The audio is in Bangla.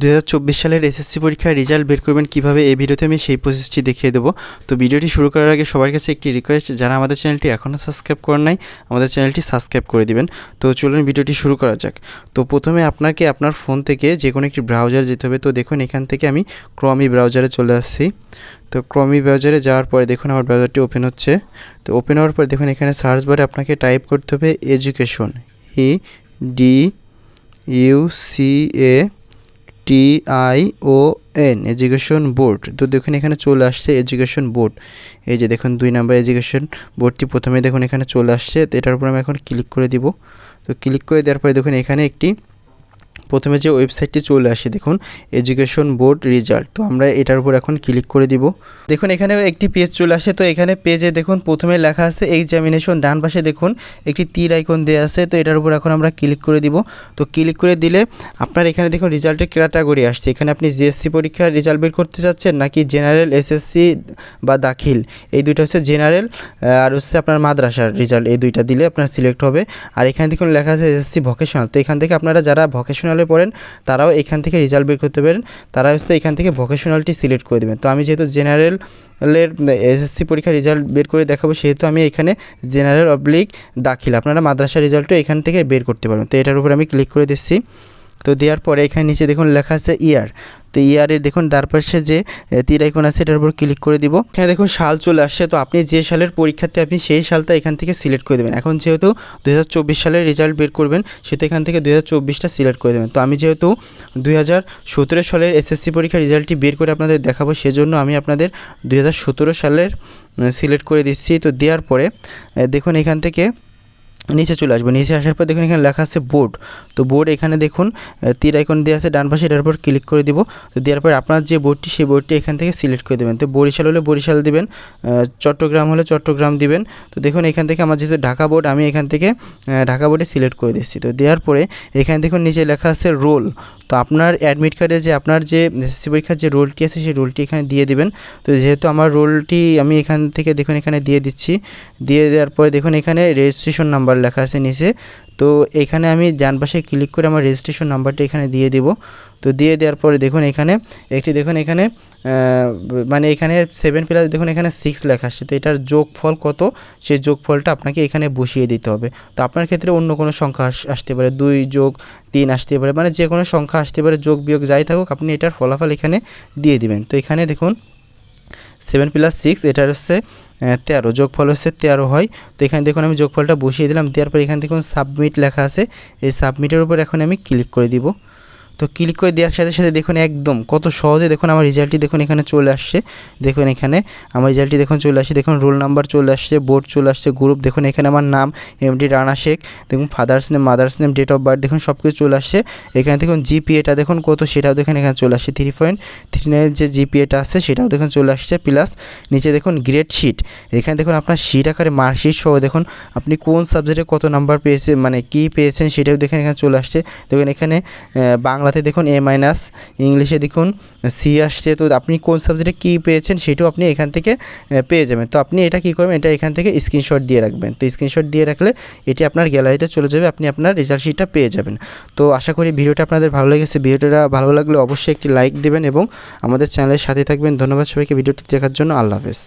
দু হাজার চব্বিশ সালের এসএসসি পরীক্ষার রেজাল্ট বের করবেন কীভাবে এই ভিডিওতে আমি সেই প্রসেসটি দেখিয়ে দেবো। তো ভিডিওটি শুরু করার আগে সবার কাছে একটি রিকোয়েস্ট যারা আমাদের চ্যানেলটি এখনও সাবস্ক্রাইব করেন নাই, আমাদের চ্যানেলটি সাবস্ক্রাইব করে দিবেন। তো চলুন ভিডিওটি শুরু করা যাক। তো প্রথমে আপনাকে আপনার ফোন থেকে যে কোনো একটি ব্রাউজার যেতে হবে। তো দেখুন, এখান থেকে আমি ক্রমি ব্রাউজারে চলে আসছি। তো ক্রমি ব্রাউজারে যাওয়ার পরে দেখুন, আমার ব্রাউজারটি ওপেন হচ্ছে। তো ওপেন হওয়ার পরে দেখুন, এখানে সার্চ বারে আপনাকে টাইপ করতে হবে education E D U C A T I O N education board তো দেখুন, এখানে চলে আসছে এডুকেশন বোর্ড এই যে দেখুন, দুই নাম্বার এডুকেশন বোর্ডটি প্রথমে দেখুন, এখানে চলে আসছে। তো এটার উপর আমি এখন ক্লিক করে দিব। তো ক্লিক করে দেওয়ার পরে দেখুন, এখানে একটি প্রথমে যে ওয়েবসাইটটি চলে আসে, দেখুন এডুকেশন বোর্ড রেজাল্ট তো আমরা এটার উপর এখন ক্লিক করে দিব। দেখুন এখানে একটি পেজ চলে আসে। তো এখানে পেজে দেখুন, প্রথমে লেখা আছে এক্সামিনেশন ডান পাশে দেখুন, একটি তীর আইকন দেওয়া আছে। তো এটার উপর এখন আমরা ক্লিক করে দিব। তো ক্লিক করে দিলে আপনার এখানে দেখুন রেজাল্টের ক্যাটাগরি আসছে। এখানে আপনি জিএসসি পরীক্ষার রেজাল্ট বের করতে চাচ্ছেন নাকি জেনারেল এসএসসি বা দাখিল? এই দুইটা হচ্ছে জেনারেল আর হচ্ছে আপনার মাদ্রাসার রেজাল্ট এই দুইটা দিলে আপনার সিলেক্ট হবে। আর এখানে দেখুন, লেখা আছে এসএসসি ভোকেশনাল তো এখান থেকে আপনারা যারা ভোকেশনালে পড়েন, তারাও এখান থেকে রেজাল্ট বের করতে পারেন। তারা হচ্ছে এখান থেকে ভোকেশনালটি সিলেক্ট করে দেবেন। তো আমি যেহেতু জেনারেল এর এসএসসি পরীক্ষার রেজাল্ট বের করে দেখাবো, সেহেতু আমি এখানে জেনারেল অবলিক দাখিল। আপনারা মাদ্রাসা রেজাল্টও এখান থেকে বের করতে পারবেন। তো এটার উপর আমি ক্লিক করে দিচ্ছি। তো দেওয়ার পরে এখানে নিচে দেখুন লেখা আছে ইয়ার তো ইয়ারে দেখুন, তার পাশে যে তীর আইকন আছে, এটার উপর ক্লিক করে দিব। এখানে দেখুন, সাল চলে আসছে। তো আপনি যে সালের পরীক্ষাতে আপনি সেই সালটা এখান থেকে সিলেক্ট করে দেবেন। এখন যেহেতু দু হাজার চব্বিশ সালের রেজাল্ট বের করবেন সেটা এখান থেকে দু হাজার সিলেক্ট করে দেবেন। তো আমি যেহেতু দুই হাজার সতেরো সালের এসএসসি পরীক্ষার রেজাল্টটি বের করে আপনাদের দেখাবো, সেজন্য আমি আপনাদের দুই হাজার সতেরো সালের সিলেক্ট করে দিচ্ছি। তো দেওয়ার পরে দেখুন, এখান থেকে নিচে চলে আসব। নিচে আসার পর দেখুন এখানে লেখা আছে বোর্ড তো বোর্ড এখানে দেখুন তীর আইকন দেওয়া আছে, ডান পাশে এটার উপর ক্লিক করে দিব। তো দেওয়ার পর আপনার যে বোর্ডটি সেই বোর্ডটি এখান থেকে সিলেক্ট করে দেবেন। তো বরিশাল হলে বরিশাল দিবেন চট্টগ্রাম হলে চট্টগ্রাম দিবেন। তো দেখুন এখান থেকে আমার যেহেতু ঢাকা বোর্ড আমি এখান থেকে ঢাকা বোর্ডে সিলেক্ট করে দিচ্ছি। তো দেওয়ার পরে এখানে দেখুন নিচে লেখা আছে রোল তো আপনার অ্যাডমিট কার্ডে যে আপনার যে এসএসসি পরীক্ষার যে রোলটি আছে, সেই রোলটি এখানে দিয়ে দিবেন। তো যেহেতু আমার রোলটি আমি এখান থেকে দেখুন এখানে দিয়ে দিচ্ছি। দিয়ে দেওয়ার পরে দেখুন এখানে রেজিস্ট্রেশন নাম্বার লেখা আছে নিচে। তো এখানে আমি ডান পাশে ক্লিক করে আমার রেজিস্ট্রেশন নাম্বারটা এখানে দিয়ে দেব। তো দিয়ে দেওয়ার পরে দেখুন এখানে, একটি দেখুন এখানে মানে এখানে সেভেন প্লাস দেখুন এখানে সিক্স লেখা আসছে তো এটার যোগফল কত? সেই যোগফলটা আপনাকে এখানে বসিয়ে দিতে হবে। তো আপনার ক্ষেত্রে অন্য কোনো সংখ্যা আস- আসতে পারে। দুই যোগ তিন আসতে পারে। মানে যে কোনো সংখ্যা আসতে পারে, যোগ বিয়োগ যাই থাকুক, আপনি এটার ফলাফল এখানে দিয়ে দিবেন। তো এখানে দেখুন সেভেন প্লাস সিক্স এটার হচ্ছে তেরো। যোগফল হচ্ছে তেরো হয়। তো এখানে দেখুন আমি যোগফলটা বসিয়ে দিলাম, দেওয়ার পর এখানে দেখুন সাবমিট লেখা আছে। এই সাবমিটের উপর এখন আমি ক্লিক করে দিব। তো ক্লিক করে দেওয়ার সাথে সাথে দেখুন একদম কত সহজে দেখুন আমার রেজাল্টটি দেখুন এখানে চলে আসছে। দেখুন এখানে আমার রেজাল্টটি দেখুন চলে আসছে দেখুন রোল নাম্বার চলে আসছে বোর্ড চলে আসছে গ্রুপ দেখুন এখানে আমার নাম এম এমডি রানা শেখ দেখুন father's name mother's name date of birth দেখুন সব কিছু চলে আসছে। এখানে দেখুন জিপিএটা দেখুন কত সেটাও দেখুন এখানে চলে আসছে থ্রি পয়েন্ট থ্রি নাইনের যে জিপিএটা আছে সেটাও দেখুন চলে আসছে প্লাস নিচে দেখুন গ্রেড শিট এখানে দেখুন আপনার শিট আকারে মার্কশিট সহ দেখুন আপনি কোন সাবজেক্টে কত নাম্বার পেয়েছেন মানে কী পেয়েছেন সেটাও দেখেন এখানে চলে আসছে। দেখুন এখানে আহ, বাংলাতে দেখুন এ মাইনাস ইংলিশে দেখুন সি আসছে, তো আপনি কোন সাবজেক্টে কী পেয়েছেন সেটাও আপনি এখান থেকে পেয়ে যাবেন। তো আপনি এটা কী করবেন, এটা এখান থেকে স্ক্রিনশট দিয়ে রাখবেন। তো স্ক্রিনশট দিয়ে রাখলে এটি আপনার গ্যালারিতে চলে যাবে, আপনি আপনার রেজাল্ট শিটটা পেয়ে যাবেন। তো আশা করি ভিডিওটা আপনাদের ভালো লেগেছে। ভিডিওটা ভালো লাগলে অবশ্যই একটি লাইক দেবেন এবং আমাদের চ্যানেলের সাথে থাকবেন। ধন্যবাদ সবাইকে ভিডিওটি দেখার জন্য। আল্লাহ হাফেজ।